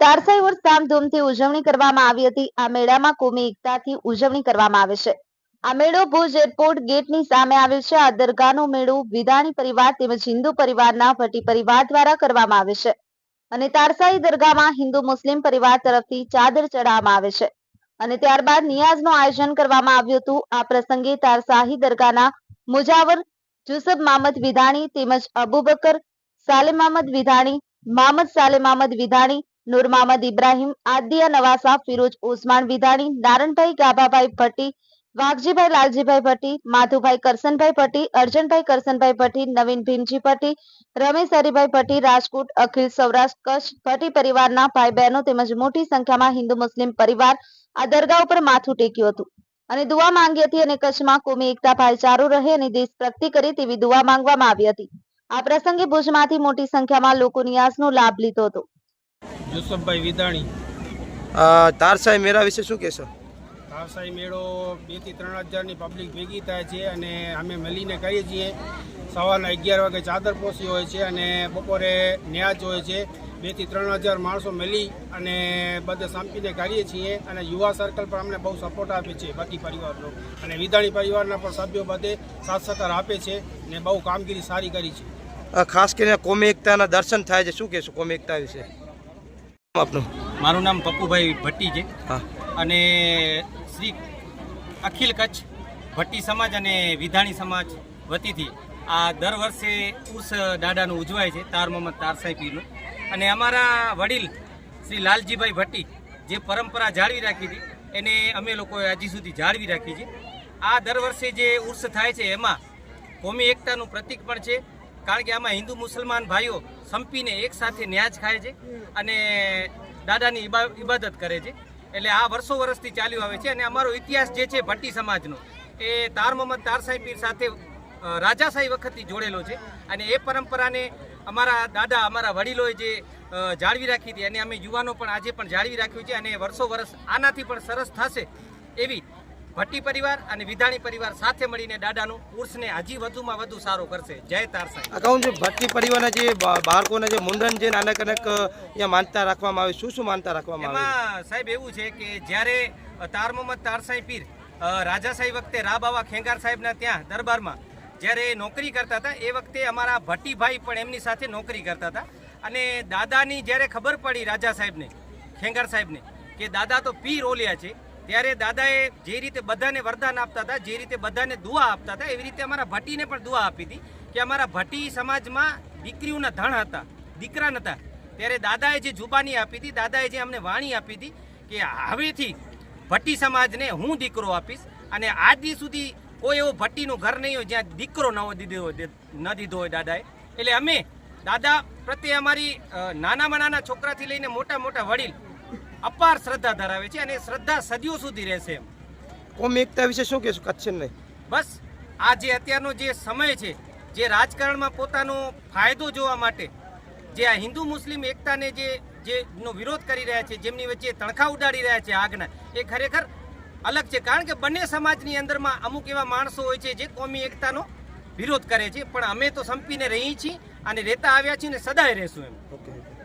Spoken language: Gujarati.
તારસાઈ વર્ષ ધામધૂમથી ઉજવણી કરવામાં આવી હતી. આ મેળામાં કોમી એકતાથી ઉજવણી કરવામાં આવે છે. આ મેળો ભુજ એરપોર્ટ ગેટની સામે આવેલ છે. આ દરગાહનો મેળો વિદાણી પરિવાર તેમજ હિન્દુ પરિવારના ભટ્ટી પરિવાર દ્વારા કરવામાં આવે છે. અને તારસાઈ દરગાહમાં હિન્દુ મુસ્લિમ પરિવાર તરફથી ચાદર ચડાવવામાં આવે છે. અને ત્યારબાદ નિયાઝનું આયોજન કરવામાં આવ્યું હતું. આ પ્રસંગે તારસાહી દરગાહના મુજાવર જુસબ મામદ વિધાણી તેમજ અબુબકર સાલે મામદ વિધાણી, મામદ સાલે મામદ વિધાણી નૂર મામદ ઇબ્રાહીમ આદિયા નવાસા, ફિરોજ ઓસમાણ વિધાણી, નારણભાઈ ગાભાભાઈ ભટ્ટી, વાઘજીભાઈ લાલજીભાઈ ભટ્ટી, માધુભાઈ કરસનભાઈ ભટ્ટી, અર્જનભાઈ કરસનભાઈ ભટ્ટી, નવીન ભીમજી ભટ્ટી, રમેશ હરિભાઈ ભટ્ટી, રાજકોટ અખિલ સૌરાષ્ટ્ર કચ્છ ભટ્ટી પરિવારના ભાઈ બહેનો તેમજ મોટી સંખ્યામાં હિન્દુ મુસ્લિમ પરિવાર આ દરગાહ ઉપર માથું ટેક્યું હતું. અને દુઆ માંગી હતી અને કચ્છમાં કોમી એકતા ભાઈચારો રહે અને દેશ પ્રગતિ કરે તેવી દુઆ માંગવામાં આવી હતી. આ પ્રસંગે ભુજમાંથી મોટી સંખ્યામાં લોકો નિયાઝનો લાભ લીધો હતો. યુસુફભાઈ વિદાણી. તારસાઈ મેળા વિશે શું કહેશો? તારસાઈ મેળો બેથી ત્રણ હજારની પબ્લિક ભેગી થાય છે અને અમે મળીને કરીએ છીએ. સવારના અગિયાર વાગે ચાદર પોસી હોય છે અને બપોરે ન્યાજ હોય છે. બેથી ત્રણ હજાર માણસો મળી અને બધે સંપીને કરીએ છીએ અને યુવા સર્કલ પણ અમને બહુ સપોર્ટ આપે છે બાકી પરિવારનો. અને વિદાણી પરિવારના પણ સભ્યો બધે સાથ સહકાર આપે છે ને બહુ કામગીરી સારી કરી છે. ખાસ કરીને કોમી એકતાના દર્શન થાય છે. શું કહેશો કોમી એકતા વિશે? આપનું? મારું નામ પપ્પુભાઈ ભટ્ટી છે. અને શ્રી અખિલ કચ્છ ભટ્ટી સમાજ અને વિધાણી સમાજ વતીથી આ દર વર્ષે ઉર્સ દાદાનું ઉજવાય છે તાર મોહમ્મદ તારસાઈ પીરનું અને અમારા વડીલ શ્રી લાલજીભાઈ ભટ્ટી જે પરંપરા જાળવી રાખી હતી એને અમે લોકોએ હજી સુધી જાળવી રાખી છે. આ દર વર્ષે જે ઉર્સ થાય છે એમાં કોમી એકતાનું પ્રતીક પણ છે કારણ કે આમાં હિન્દુ મુસલમાન ભાઈઓ સંપીને એક સાથે ન્યાજ ખાય છે અને દાદાની ઇબા- ઇબાદત કરે છે. એટલે આ વર્ષો વર્ષથી ચાલ્યું આવે છે અને અમારો ઇતિહાસ જે છે ભટ્ટી સમાજનો, એ તાર મોહમ્મદ તારસાઈ પીર સાથે રાજાશાહી વખતથી જોડેલો છે અને એ પરંપરાને અમારા દાદા, અમારા વડીલોએ જે જાળવી રાખી હતી અને અમે યુવાનો પણ આજે પણ જાળવી રાખ્યું છે અને વર્ષો વર્ષ આનાથી પણ સરસ થશે એવી ભટ્ટી પરિવાર અને વિધાણી પરિવાર સાથે મળીને દાદાનું ઉર્સને હજી વધુમાં વધુ સારો કરશે. જય કહું છું ભટ્ટી પરિવારના જે બાળકોના જે મુંડન જે નાનક અનેક માનતા રાખવામાં આવે શું શું માનતા રાખવામાં આવે? સાહેબ એવું છે કે જ્યારે તાર મોહમ્મદ તારસાઈ પીર રાજાશાહી વખતે રા બાવા ખેંગાર સાહેબના ત્યાં દરબારમાં જ્યારે નોકરી કરતા હતા એ વખતે અમારા ભટ્ટીભાઈ પણ એમની સાથે નોકરી કરતા હતા. અને દાદાની જ્યારે ખબર પડી રાજા સાહેબને ખેંગાર સાહેબને કે દાદા તો પીર ઓલિયા છે ત્યારે દાદાએ જે રીતે બધાને વરદાન આપતા હતા, જે રીતે બધાને દુઆ આપતા હતા, એવી રીતે અમારા ભટ્ટીને પણ દુઆ આપી હતી કે અમારા ભટ્ટી સમાજમાં દીકરીઓના ધણ હતા, દીકરા નતા. ત્યારે દાદાએ જે જુબાની આપી હતી, દાદાએ જે અમને વાણી આપી હતી કે હવેથી ભટ્ટી સમાજને હું દીકરો આપીશ અને આજ સુધી કોઈ એવો ભટ્ટીનું ઘર નહીં હોય જ્યાં દીકરો ન દીધો હોય, ન દીધો હોય દાદાએ. એટલે અમે દાદા પ્રત્યે અમારી નાનામાં નાના છોકરાથી લઈને મોટા મોટા વડીલ અપાર શ્રદ્ધા ધરાવે છે અને શ્રદ્ધા સદીઓ સુધી રહેશે એમ. કોમી એકતા વિશે શું કહેશું? કચ્છ નહીં? બસ આ જે અત્યારનો જે સમય છે જે રાજકારણમાં પોતાનો ફાયદો જોવા માટે જે આ હિન્દુ મુસ્લિમ એકતાને જે જે નો વિરોધ કરી રહ્યા છે જેમની વચ્ચે તણખા ઉડાડી રહ્યા છે આગના એ ખરેખર અલગ છે. કારણ કે બંને સમાજની અંદરમાં અમુક એવા માણસો હોય છે જે કોમી એકતાનો વિરોધ કરે છે. પણ અમે તો સંપીને રહી છીએ અને રહેતા આવ્યા છીએ ને સદાય રહેશું એમ. ઓકે.